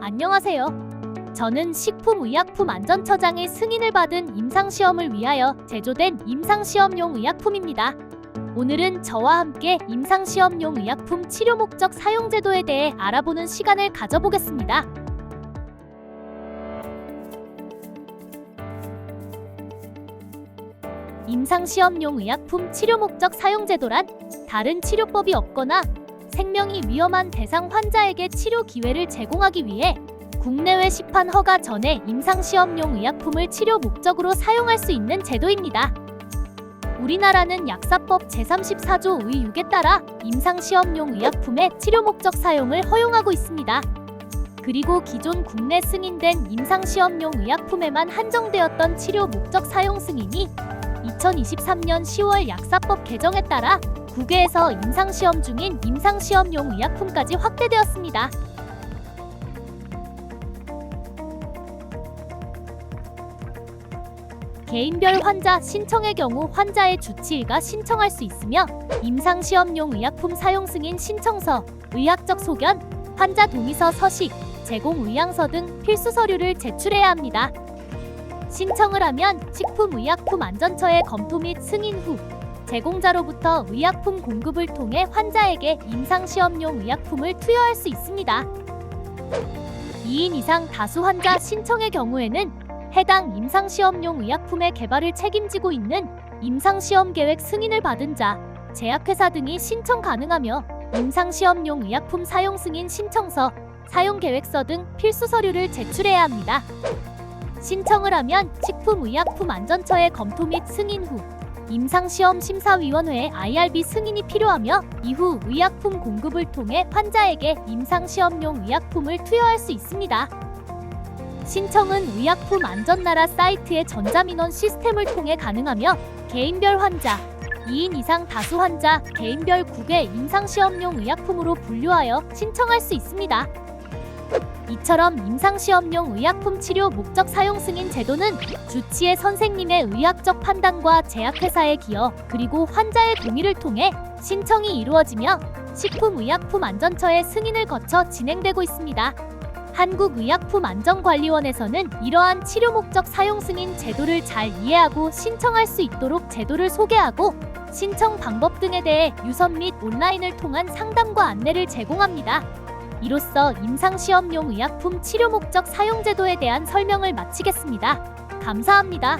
안녕하세요. 저는 식품의약품안전처장의 승인을 받은 임상시험을 위하여 제조된 임상시험용 의약품입니다. 오늘은 저와 함께 임상시험용 의약품 치료 목적 사용 제도에 대해 알아보는 시간을 가져보겠습니다. 임상시험용 의약품 치료 목적 사용 제도란 다른 치료법이 없거나 생명이 위험한 대상 환자에게 치료 기회를 제공하기 위해 국내외 시판 허가 전에 임상시험용 의약품을 치료 목적으로 사용할 수 있는 제도입니다. 우리나라는 약사법 제34조 의 6에 따라 임상시험용 의약품의 치료 목적 사용을 허용하고 있습니다. 그리고 기존 국내 승인된 임상시험용 의약품에만 한정되었던 치료 목적 사용 승인이 2023년 10월 약사법 개정에 따라 국외에서 임상시험 중인 임상시험용 의약품까지 확대되었습니다. 개인별 환자 신청의 경우 환자의 주치의가 신청할 수 있으며 임상시험용 의약품 사용 승인 신청서, 의학적 소견, 환자 동의서 서식, 제공 의향서 등 필수 서류를 제출해야 합니다. 신청을 하면 식품의약품안전처의 검토 및 승인 후 제공자로부터 의약품 공급을 통해 환자에게 임상시험용 의약품을 투여할 수 있습니다. 2인 이상 다수 환자 신청의 경우에는 해당 임상시험용 의약품의 개발을 책임지고 있는 임상시험 계획 승인을 받은 자, 제약회사 등이 신청 가능하며 임상시험용 의약품 사용 승인 신청서, 사용 계획서 등 필수 서류를 제출해야 합니다. 신청을 하면 식품의약품안전처의 검토 및 승인 후 임상시험 심사위원회의 IRB 승인이 필요하며 이후 의약품 공급을 통해 환자에게 임상시험용 의약품을 투여할 수 있습니다. 신청은 의약품 안전나라 사이트의 전자민원 시스템을 통해 가능하며 개인별 환자, 2인 이상 다수 환자, 개인별 국외 임상시험용 의약품으로 분류하여 신청할 수 있습니다. 이처럼 임상시험용 의약품 치료 목적 사용 승인 제도는 주치의 선생님의 의학적 판단과 제약회사의 기여 그리고 환자의 동의를 통해 신청이 이루어지며 식품의약품안전처의 승인을 거쳐 진행되고 있습니다. 한국의약품안전관리원에서는 이러한 치료 목적 사용 승인 제도를 잘 이해하고 신청할 수 있도록 제도를 소개하고 신청 방법 등에 대해 유선 및 온라인을 통한 상담과 안내를 제공합니다. 이로써 임상시험용 의약품 치료 목적 사용 제도에 대한 설명을 마치겠습니다. 감사합니다.